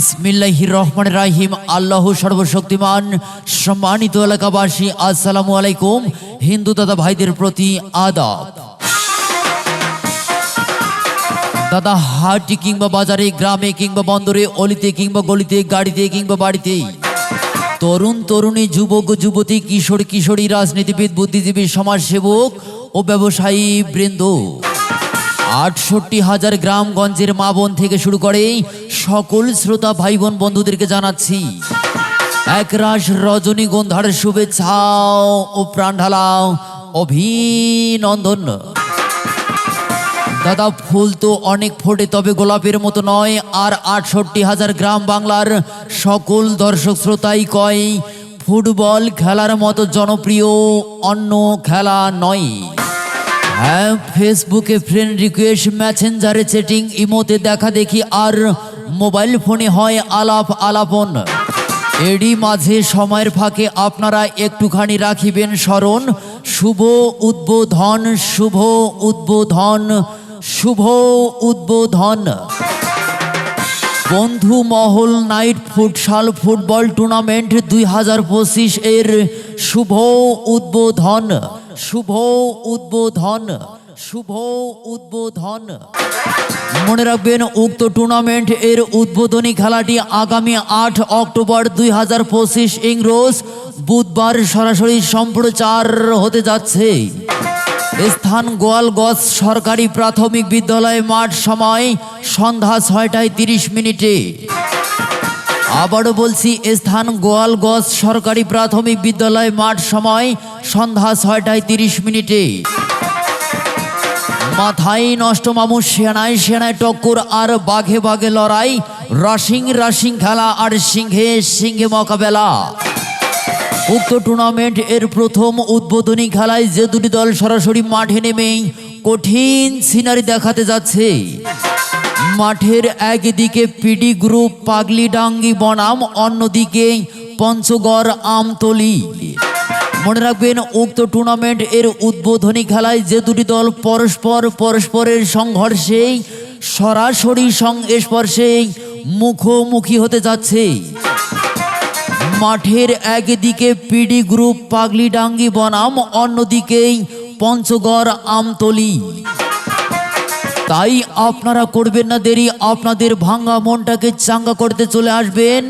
বিসমিল্লাহির রহমান রাহিম। আল্লাহ সর্বশক্তিমান। সম্মানিত এলাকাবাসী, আসসালামু আলাইকুম। হিন্দু দাদা ভাইদের প্রতি আদাব। দাদা হাটে কিংবা বাজারে, গ্রামে কিংবা বন্দরে, অলিতে কিংবা গলিতে, গাড়িতে কিংবা বাড়িতে তরুণ তরুণী, যুবক, যুবতী, কিশোর, কিশোরী, রাজনীতিবিদ, বুদ্ধিজীবী, সমাজসেবক ও ব্যবসায়ী বৃন্দ। আটষট্টি হাজার গ্রামগঞ্জের মা বোন থেকে শুরু করে সকল শ্রোতা ভাই বোন বন্ধুদেরকে জানাচ্ছি একরাশ রজনীগন্ধার শুভেচ্ছা ও প্রাণ ঢালাও অভিনন্দন। দাদা, ফুল তো অনেক ফোটে, তবে গোলাপের মতো নয়, আর আটষট্টি হাজার গ্রাম বাংলার সকল দর্শক শ্রোতাই কয়, ফুটবল খেলার মতো জনপ্রিয় অন্য খেলা নয়। হ্যাঁ ফেসবুকে ফ্রেন্ড রিকোয়েস্ট মেসেঞ্জারে চেটিং ইমোতে দেখা দেখি আর মোবাইল ফোনে হয় আলাপ আলাপন। এরই মাঝে সময়ের ফাঁকে আপনারা একটুখানি রাখিবেন স্মরণ। শুভ উদ্বোধন শুভ উদ্বোধন শুভ উদ্বোধন। বন্ধু মহল নাইট ফুটসাল ফুটবল টুর্নামেন্ট দুই হাজার পঁচিশ এর শুভ উদ্বোধন। শুভ উদ্বোধন। শুভ উদ্বোধন। মনে রাখবেন, উক্ত টুর্নামেন্ট এর উদ্বোধনী খেলাটি আগামী আট অক্টোবর দুই হাজার পঁচিশ ইংরোজ বুধবার সরাসরি সম্প্রচার হতে যাচ্ছে। স্থান গোয়ালগঞ্জ সরকারি প্রাথমিক বিদ্যালয় মাঠ সময় সন্ধ্যা ছয়টায় তিরিশ মিনিটে। আবারও বলছি স্থান গোয়ালগঞ্জ সরকারি প্রাথমিক বিদ্যালয় মাঠ সময় সন্ধ্যা ছয়টায় তিরিশ মিনিটে। মাথায় নষ্ট মামু সেনায় সেনায় টক্কর আর বাঘে বাঘে লড়াই। রাসিং রাসিং খেলা আর সিংহে সিংহে মোকাবেলা। উক্ত টুর্নামেন্ট এর প্রথম উদ্বোধনী খেলায় যে দুটি দল সরাসরি মাঠে নেমেই কঠিন সিনারি দেখাতে যাচ্ছে। মাঠের একদিকে পিডি গ্রুপ পাগলিডাঙ্গি বনাম, অন্যদিকে পঞ্চগড় আমতলি। মনে রাখবেন, উক্ত টুর্নামেন্ট এর উদ্বোধনী খেলায় যে দুটি দল পরস্পর পরস্পরের সংঘর্ষে সরাসরি সংস্পর্শে মুখোমুখি হতে যাচ্ছে। মাঠের একদিকে পিডি গ্রুপ পাগলিডাঙ্গি বনাম, অন্যদিকে পঞ্চগড় আমতলি। তাই আপনারা করবেন না দেরি, আপনাদের ভাঙ্গা মনটাকে চাঙ্গা করতে চলে আসবেন।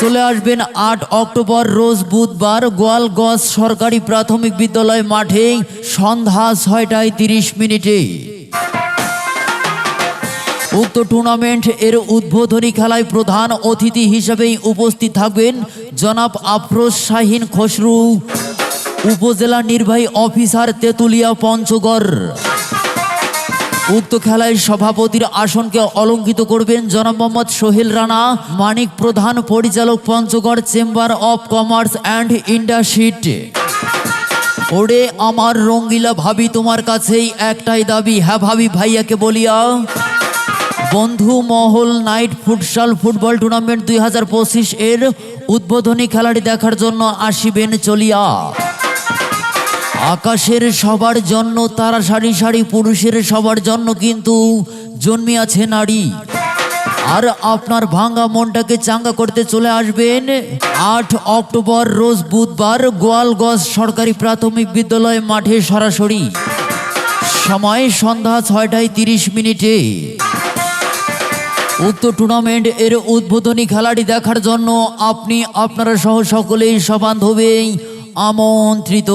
চলে আসবেন আট অক্টোবর, রোজ বুধবার, গোয়ালগঞ্জ সরকারি প্রাথমিক বিদ্যালয় মাঠে, সন্ধ্যা ছয়টায় তিরিশ মিনিটে। উক্ত টুর্নামেন্ট এর উদ্বোধনী খেলায় প্রধান অতিথি হিসেবেই উপস্থিত থাকবেন জনাব আফরোজ শাহিন খসরু, উপজেলা নির্বাহী অফিসার তেতুলিয়া পঞ্চগড়। উক্ত খেলায় সভাপতির আসনকে অলঙ্কিত করবেন জনাব মোহাম্মদ সোহেল রানা, মানিক প্রধান, পরিচালক Panchagarh chamber of commerce and industry ওরে আমার রঙ্গিলা ভাবি, তোমার কাছেই একটাই দাবি। হ্যাঁ ভাবি ভাইয়াকে বলিয়া, বন্ধু মহল নাইট ফুটসাল ফুটবল টুর্নামেন্ট দুই হাজার পঁচিশ এর উদ্বোধনী খেলাটি দেখার জন্য আসিবেন, চলিয়া। আকাশের সবার জন্য, তারা সারি সারি, পুরুষের সবার জন্য কিন্তু জন্মিয়াছে নারী। আর আপনার ভাঙ্গা মনটাকে চাঙ্গা করতে চলে আসবেন আট অক্টোবর, রোজ বুধবার, গোয়ালগঞ্জ সরকারি প্রাথমিক বিদ্যালয় মাঠে সরাসরি। সময় সন্ধ্যা ছয়টায় তিরিশ মিনিটে। উক্ত টুর্নামেন্ট এর উদ্বোধনী খেলাটি দেখার জন্য আপনি, আপনারা সহ সকলেই সবান্ধবেই আমন্ত্রিত।